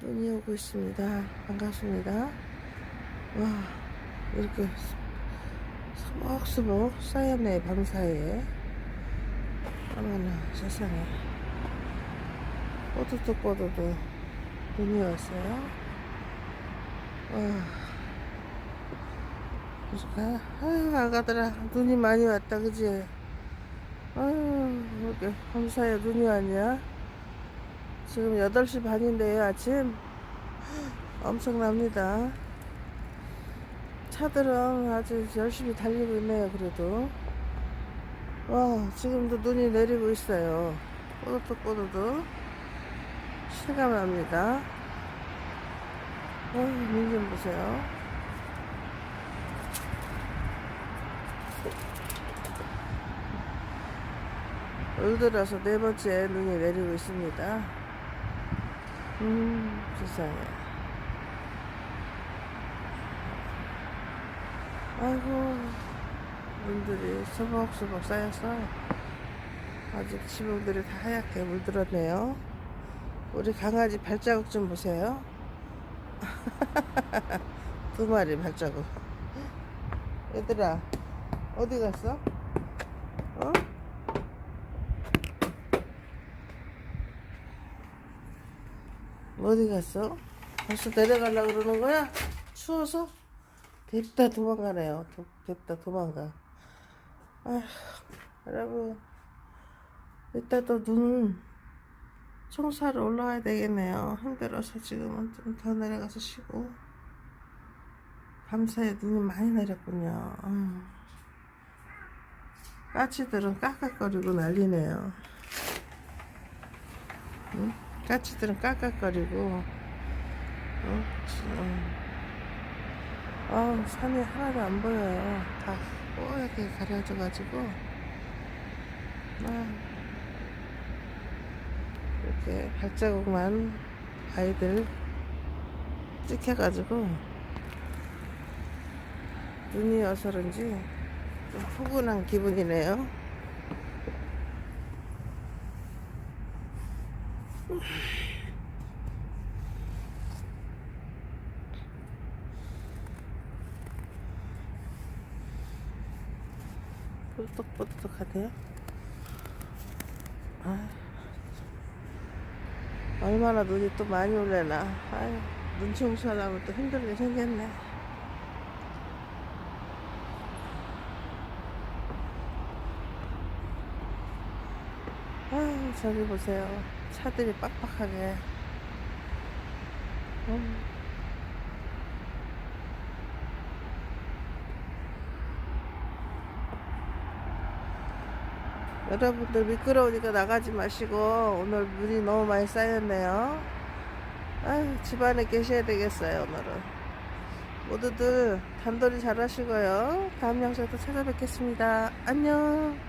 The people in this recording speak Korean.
눈이 오고 있습니다. 반갑습니다. 와, 이렇게 서먹서먹 쌓였네, 밤 사이에. 어머나, 세상에. 뽀드도 뽀드도 눈이 왔어요. 와. 그러니까, 아유, 아가들아, 눈이 많이 왔다, 그지? 아유, 이렇게 밤 사이에 눈이 왔냐? 지금 8시 반인데요, 아침. 엄청납니다. 차들은 아주 열심히 달리고 있네요, 그래도. 와, 지금도 눈이 내리고 있어요. 뽀드득. 실감납니다. 어, 눈좀 보세요. 올 들어서 네 번째 눈이 내리고 있습니다. 음, 세상에. 아이고, 눈들이 소복소복 쌓여서 아직 지붕들이 다 하얗게 물들었네요. 우리 강아지 발자국 좀 보세요. 두 마리 발자국. 얘들아, 어디 갔어? 어? 어디 갔어? 벌써 내려가려고 그러는 거야? 추워서? 됐다 도망가네요. 도, 됐다 도망가. 아휴, 여러분. 이따 또 눈, 청사로 올라와야 되겠네요. 힘들어서 지금은 좀 더 내려가서 쉬고. 밤사이에 눈이 많이 내렸군요. 까치들은 깍깍거리고 난리네요. 응? 까치들은 깍깍거리고, 어? 지금. 아 산이 하나도 안 보여요. 다 뽀얗게 가려져 가지고. 아, 이렇게 발자국만 아이들 찍혀가지고 눈이 와서 그런지 좀 포근한 기분이네요. 뽀득뽀득하대요. 아, 얼마나 눈이 또 많이 올래나. 아유, 눈 청소하려면 또 힘들게 생겼네. 아유, 저기 보세요. 차들이 빡빡하게. 음. 여러분들 미끄러우니까 나가지 마시고 오늘 눈이 너무 많이 쌓였네요. 아유, 집안에 계셔야 되겠어요 오늘은. 모두들 단돌이 잘 하시고요. 다음 영상에서 찾아뵙겠습니다. 안녕.